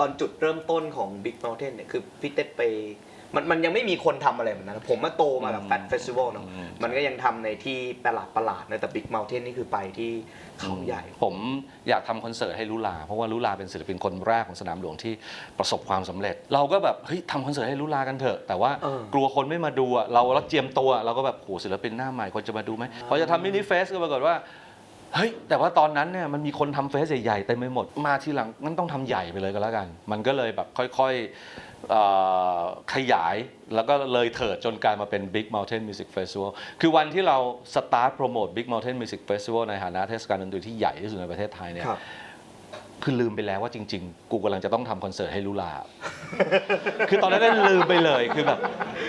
ตอนจุดเริ่มต้นของ Big Mountain เนี่ยคือพี่เต้ไปมันมันยังไม่มีคนทำอะไรแบบนั้นผมมาโตมากับ Fat Festival เนาะอืมมันก็ยังทำในที่ประหลาดประหลาดๆนะแต่ Big Mountain นี่คือไปที่เขาใหญ่ ผมอยากทำคอนเสิร์ตให้ลุลา เพราะว่าลุลาเป็นศิลปินคนแรกของสนามหลวงที่ประสบความสำเร็จ เราก็แบบเฮ้ยทำคอนเสิร์ตให้ลุลากันเถอะ แต่ว่าเออกลัวคนไม่มาดูอะเราเราเจียมตัวเราก็แบบโหศิลปินหน้าใหม่คนจะมาดูไหมพอจะทำมินิเฟสก็ปรากฏว่า เฮ้ยแต่ว่าตอนนั้นเนี่ยมันมีคนทำเฟสใหญ่ๆเต็มไปหมดมาทีหลังงั้นต้องทำใหญ่ไปเลยก็แล้วกัน มันก็เลยแบบค่อยๆเอ่อขยายแล้วก็เลยเถิดจนกลายมาเป็น Big Mountain Music Festival คือวันที่เราสตาร์ทโปรโมท Big Mountain Music Festival ในฐานะเทศกาลดนตรีที่ใหญ่ที่สุดในประเทศไทยเนี่ย ครับ คือลืมไปแล้วว่าจริง ๆ กูกำลังจะต้องทำคอนเสิร์ตให้ลุลา คือตอนนั้นได้ลืมไปเลยคือแบบ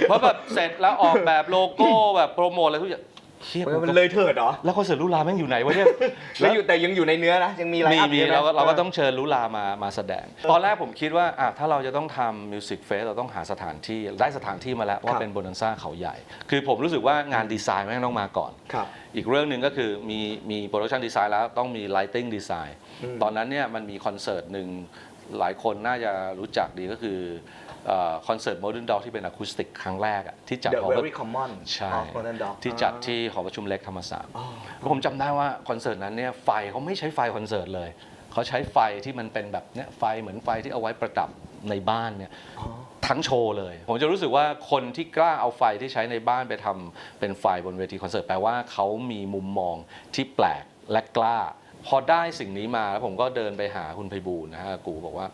เพราะแบบเสร็จแล้วออกแบบโลโก้แบบโปรโมทอะไรทุกอย่าง เชี่ยกูมันก็เลยเถิดเหรอ แล้วคอนเสิร์ตลุลาแม่งอยู่ไหนวะเนี่ย แล้วอยู่แต่ยังอยู่ในเนื้อนะ ยังมีไลมีน์อัพมีใช่ไหเราก็เราก็ต้องเชิญลุลามามาแสดง ตอนแรกผมคิดว่าอะถ้าเราจะต้องทำมิวสิกเฟสเราต้องหาสถานที่ได้สถานที่มาแล้วว่าเป็นโบนันซ่าเขาใหญ่ คือผมรู้สึกว่างานดีไซน์แม่งต้องมาก่อนครับอีกเรื่องหนึ่งก็คือมีมีโปรดักชันดีไซน์แล้วต้องมี lighting design อืมตอนนั้นเนี่ยมันมีคอนเสิร์ตหนึ่ง หลายคนน่าจะรู้จักดีก็คือเอ่อคอนเสิร์ต Modern Dog ที่เป็นอะคูสติกครั้งแรกอะที่จัด The หอประ Very Common ใช่ of Modern Dog ที่จัดที่หอประชุมเล็กธรรมศาสตร์อ๋อแล้วผมจำได้ว่าคอนเสิร์ตนั้นเนี่ยไฟเขาไม่ใช้ไฟคอนเสิร์ตเลยเขาใช้ไฟที่มันเป็นแบบเนี้ยไฟเหมือนไฟที่เอาไว้ประดับในบ้านเนี่ยอ๋อทั้งโชว์เลย ผมจะรู้สึกว่าคนที่กล้าเอาไฟที่ใช้ในบ้านไปทำเป็นไฟบนเวทีคอนเสิร์ตแปลว่าเขามีมุมมองที่แปลกและกล้า พอได้สิ่งนี้มาแล้วผมก็เดินไปหาคุณไพบูลย์นะฮะกูบอกว่า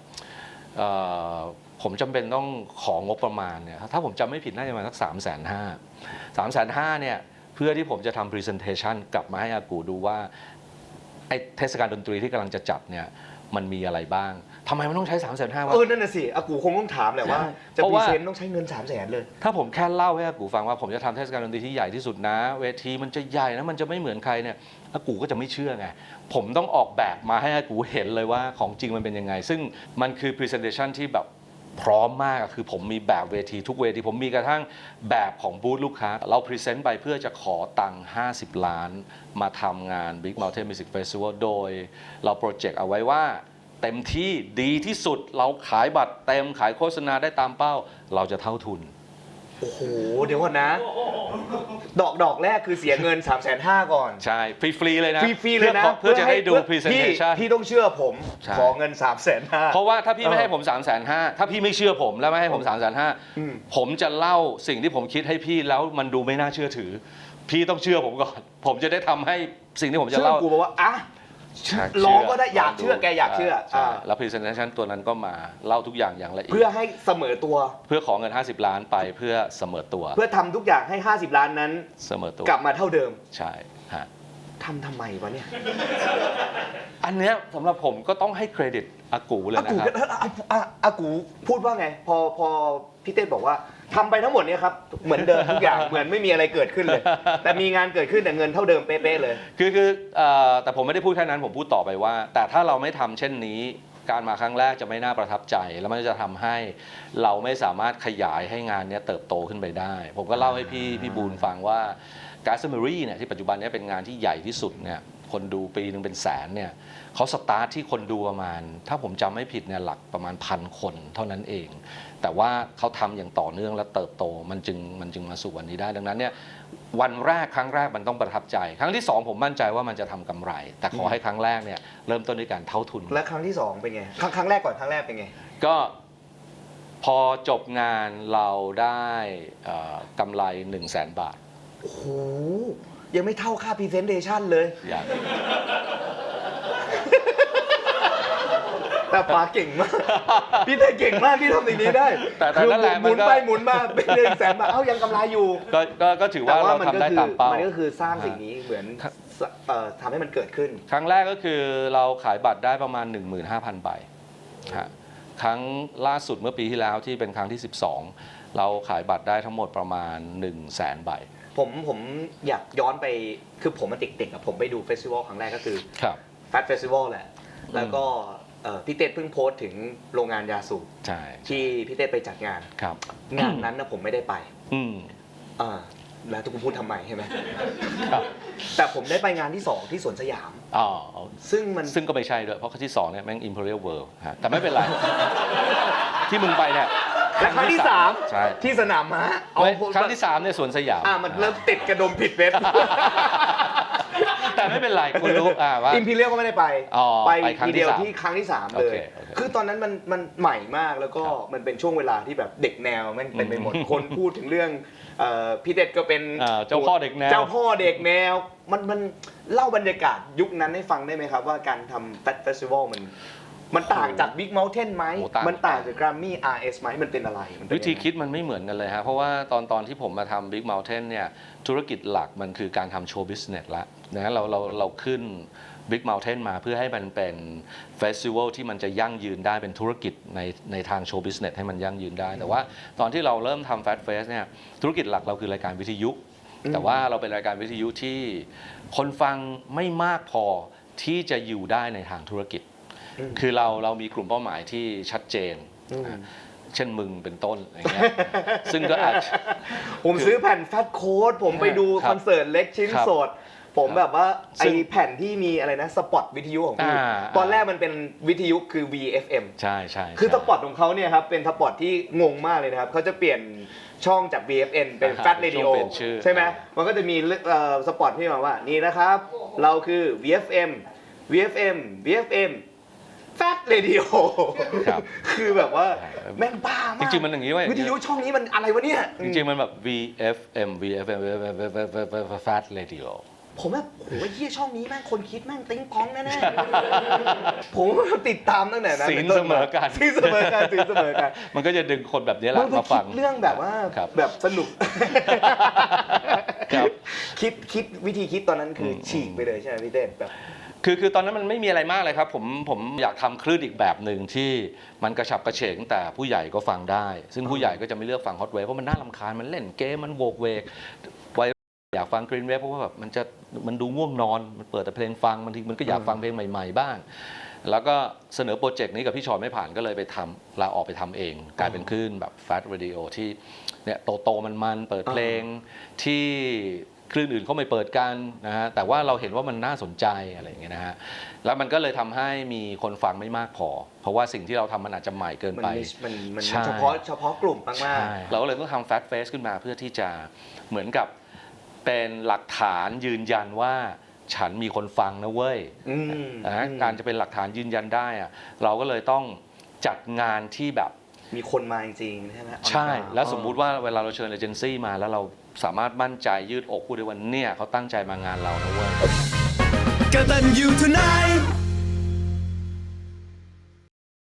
เอ่อผมจำเป็นต้องของงบประมาณเนี่ยถ้าผมจำไม่ผิดน่าจะประมาณสักสามแสนห้าสามแสนห้าเนี่ยเพื่อที่ผมจะทำพรีเซนเทชันกลับมาให้อากูดูว่าไอเทศกาลดนตรีที่กำลังจะจัดเนี่ยมันมีอะไรบ้าง ทำไมมันต้องใช้3ามแสนห้าวะ เออ นั่นน่ะสิอากูคงต้องถามแหละว่า ใช่จะเพราะพรีว่า เซนต์ต้องใช้เงิน3 0 0แสนเลย ถ้าผมแค่เล่าให้อากูฟังว่าผมจะทำเทศกาลดนตรีที่ใหญ่ที่สุดนะ เวทีมันจะใหญ่นะมันจะไม่เหมือนใครเนี่ยอากูก็จะไม่เชื่อไง ผมต้องออกแบบมาให้อากูเห็นเลยว่าของจริงมันเป็นยังไง ซึ่งมันคือ presentation ที่แบบพร้อมมากอะคือผมมีแบบเวทีทุกเวที ผมมีกระทั่งแบบของบูธลูกค้า เราพรีเซนต์ไปเพื่อจะขอตังค์50 ล้าน มาทำงาน Big Mountain Music Festival โดยเราโปรเจกต์เอาไว้ว่า เต็มที่ดีที่สุดเราขายบัตรเต็มขายโฆษณาได้ตามเป้า เราจะเท่าทุน โอ้โห เดี๋ยวก่อนนะ ดอกดอกแรกคือเสียเงิน 3 5 0 0 0ก่อน ใช่ ฟรี ๆ เลยนะฟรีๆเลยนะเพื่อจะให้ดูเพื่อ presentation พี่พี่ต้องเชื่อผมใช่ ขอเงิน 3 5 0 0 0เพราะว่าถ้าพี่ไม่เออให้ผม3ามแสนห้าถ้าพี่ไม่เชื่อผมแล้วไม่ให้ผม3ามแสนห้าอืมผมจะเล่าสิ่งที่ผมคิดให้พี่แล้วมันดูไม่น่าเชื่อถือ พี่ต้องเชื่อผมก่อน ผมจะได้ทำให้สิ่งที่ผมจะซึ่งเล่า กูบอกว่าอะ ใช่ลองก็ได้อยากเชื่อลงดูแกอยากเชื่อใช่อ่าแล้ว presentation ตัวนั้นก็มาเล่าทุกอย่างอย่างละเอียเพื่อดให้เสมอตัว เพื่อขอเงิน 50 ล้านไปเพื่อเสมอตัวเพื่อทำทุกอย่างให้ 50 ล้านนั้น เสมอตัวกลับมาเท่าเดิมใช่ฮะ ทำทำไมวะเนี่ย อันเนี้ยสำหรับผมก็ต้องให้เครดิต อากูเลยอานะกูครับก็อะอะอากูพูดว่าไง พอพอพี่เต้บอกว่าทำไปทั้งหมดเนี่ยครับ เหมือนเดิมทุกอย่าง เหมือนไม่มีอะไรเกิดขึ้นเลย แต่มีงานเกิดขึ้นแต่เงินเท่าเดิมเป๊ะๆเลย คือคือเอ่อแต่ผมไม่ได้พูดแค่นั้นผมพูดต่อไปว่า แต่ถ้าเราไม่ทำเช่นนี้ การมาครั้งแรกจะไม่น่าประทับใจ แล้วมันจะทำให้เราไม่สามารถขยายให้งานเนี้ยเติบโตขึ้นไปได้ ผมก็เล่าให้พี่พี่บูลฟังว่าการ์สเมอรี่เนี่ยที่ปัจจุบันเนี้ยเป็นงานที่ใหญ่ที่สุดเนี่ย คนดูปีหนึ่งเป็นแสนเนี่ยเขาสตาร์ทที่คนดูประมาณ ถ้าผมจำไม่ผิดเนี่ยหลักประมาณพันคนเท่านั้นเอง แต่ว่าเขาทำอย่างต่อเนื่องและเติบโตมันจึงมันจึงมาสู่วันนี้ได้ ดังนั้นเนี่ยวันแรกครั้งแรกมันต้องประทับใจ ครั้งที่สองผมมั่นใจว่ามันจะทำกำไร แต่ขอให้ครั้งแรกเนี่ยเริ่มต้นด้วยการเท่าทุน และครั้งที่สองเป็นไงครั้งครั้งแรกก่อนครั้งแรกเป็นไง ก็พอจบงานเราได้เอ่อกำไร 1 0 0 0 0แสนบาท โอ้โห ยังไม่เท่าค่าพรีเซนเทชันเลย อย่างแต่ปาเก่งมาก พี่เต้เก่งมากที่ทำสิ่งนี้ได้แต่แต่คือนั่นแหละหมัมุนนก็ ไปหมุนมาเป็นหนึ่งแสนบาทเอ้ายังกำไรอยู่ ก็ก็ก็ถือว่าเรามัทำได้คืตามเป้ามันก็คือสร้างสิ่งนี้เหมือนเอ่อทำให้มันเกิดขึ้น ครั้งแรกก็คือเราขายบัตรได้ประมาณ 15,000 ใบฮะครั้งล่าสุดเมื่อปีที่แล้วที่เป็นครั้งที่ 12 เราขายบัตรได้ทั้งหมดประมาณ 1 0 0 0 0แสนใบ ผมผมอยากย้อนไปคือผมมาเด็กๆอะผมไปดูเฟสติวัลครั้งแรกก็คือครับ แฟ t เฟสติวัลแหละ แล้วก็เอ่อพี่เต้เพิ่งโพสต์ถึงโรงงานยาสูบใช่ที่พี่เต้ไปจัดงาน ครับ งานนั้นนะผมไม่ได้ไปอืมอ่าแล้วทุกคนพูดทำไมใช่ไหมครับแต่ผมได้ไปงานที่2ที่สวนสยาม อ๋อซึ่งมันซึ่งก็ไม่ใช่ด้วยเพราะที่สองเนี่ยแม่ง Imperial World ฮะแต่ไม่เป็นไร ที่มึงไปเนี่ย และครั้งที่ใช่3ที่สนามม้าเอาไม่ผมครั้งที่สามเนี่ยสวนสยาม อ่ามันเริ่มติดกระดมผิดเว็บ แต่ไม่เป็นไรคุณรู้อ่าว่า อิมพีเรียลก็ไม่ได้ไป อ๋อไปไปครั้งทีที่เดียวสามที่ครั้งที่3โอเลยเคโอเคคือตอนนั้นมันมันใหม่มากแล้วก็ครับมันเป็นช่วงเวลาที่แบบเด็กแนวแม่งเป็นไปหมดอืมคนพูดถึงเรื่องเอ่อพี่เด็ดก็เป็นอ่าเจ้าพ่อเด็กแนว เจ้าพ่อเด็กแนว มันมันเล่าบรรยากาศยุคนั้นให้ฟังได้ไหมครับ ว่าการทำแฟสเฟสติวัลมัน มันต่างจากบิ๊กเม t เทนไหมโอ้ต่าง มันต่างจากกร a มมี่ RS ไหมมันเป็นอะไรมันเป็นวิธียังไง คิดมันไม่เหมือนกันเลยฮะ เพราะว่าตอนตอนที่ผมมาทำ Big Mountain เนี่ยธุรกิจหลักมันคือการทำโชว์บิสเนสละนะเราเราเราขึ้น Big Mountain มาเพื่อให้มันเป็นเฟสติวัลที่มันจะยั่งยืนได้เป็นธุรกิจในในทางโชว์บิสเนสให้มันยั่งยืนได้ แต่ว่าตอนที่เราเริ่มทำ Fat Face เนี่ยธุรกิจหลักเราคือรายการวิทยุ อืม แต่ว่าเราเป็นรายการวิทยุที่คนฟังไม่มากพอที่จะอยู่ได้ในทางธุรกิจอืม คือเราเรามีกลุ่มเป้าหมายที่ชัดเจนอืมอะเช่นมึงเป็นต้นอะไรเงี้ยซึ่งก็อาจ ผมซื้อแผ่นแฟตโค้ดผมไปดูครับคอนเสิร์ตเล็กชิ้นครับสดผมแบบว่าซึ่ไองแผ่นที่มีอะไรนะสปอตวิทยุของพี่อ่าตอนแรกมันเป็นวิทยุคือ VFM ใช่ใช่คือใช่สปอตของเขาเนี่ยครับเป็นสปอตที่งงมากเลยนะครับเขาจะเปลี่ยนช่องจาก VFN เป็นอ่า Fat เป็นช่ Radio วงเปลี่ยนชื่อใช่ไหมมันก็จะมีเอ่อสปอตที่มาว่านี่นะครับ เราคือ VFM VFM VFM Fat Radio ครับคือแบบว่าใช่แม่งบ้ามากจริงๆมันอย่างนี้เว้ย วิทยุช่องนี้มันอะไรวะเนี่ยจริงๆมันแบบ VFM VFM Fat Radio ผมแบบโหเยี่ยช่องนี้แม่งคนคิดแม่งติ้งพ้องแน่ๆ ผมติดตามตั้งแต่นั้นศีลป็ต้เสมอกันศีลเสมอกันศีลเสมอกัน มันก็จะดึงคนแบบนี้แหมัละนก็มาคิฟัดงเรื่องแบบว่าครับแบบสนุกครับคิดคิดวิธีคิดตอนนั้นคืออมฉีกไปเลยใช่ไหมพี่เต้แบบ คือคือตอนนั้นมันไม่มีอะไรมากเลยครับผมผมอยากทำคลื่นอีกแบบหนึ่งที่มันกระฉับกระเฉงแต่ผู้ใหญ่ก็ฟังได้ ซึ่งผู้ใหญ่ก็จะไม่เลือกฟังฮอตเวฟเพราะมันน่ารำคาญมันเล่นเกมมันโวกเวกวัยอยากฟังกรีนเวฟเพราะว่าแบบมันจะมันดูง่วงนอน มันเปิดแต่เพลงฟังบางทีมันก็อยากฟังเพลงใหม่ ๆ บ้าง แล้วก็เสนอโปรเจกต์นี้กับพี่ชอยไม่ผ่านก็เลยไปทำลาออกไปทำเอง กลายเป็นคลื่นแบบแฟ a ส t ร a d i o ที่เนี่ยโตโตๆมันเปิดเพลงที่ คลื่นอื่นเขาไม่เปิดกันนะฮะแต่ว่าเราเห็นว่ามันน่าสนใจอะไรอย่างเงี้ยนะฮะแล้วมันก็เลยทำให้มีคนฟังไม่มากพอ เพราะว่าสิ่งที่เราทำมันอาจจะใหม่เกินมันไปมันมันใช่เฉพาะเฉพาะกลุ่มมากใช่เราก็เลยต้องทำแฟตเฟสขึ้นมาเพื่อที่จะเหมือนกับเป็นหลักฐานยืนยันว่าฉันมีคนฟังนะเว้ยๆอืมนะการจะเป็นหลักฐานยืนยันได้อะเราก็เลยต้องจัดงานที่แบบมีคนมาจริงๆใช่ไหมใช่ แล้วสมมุติว่าเวลาเราเชิญเอเจนซี่มาแล้วเรา สามารถมั่นใจยืดอกพูดได้ว่าเนี่ยเขาตั้งใจมางานเรานะเว้ย กตันยูทูไนท์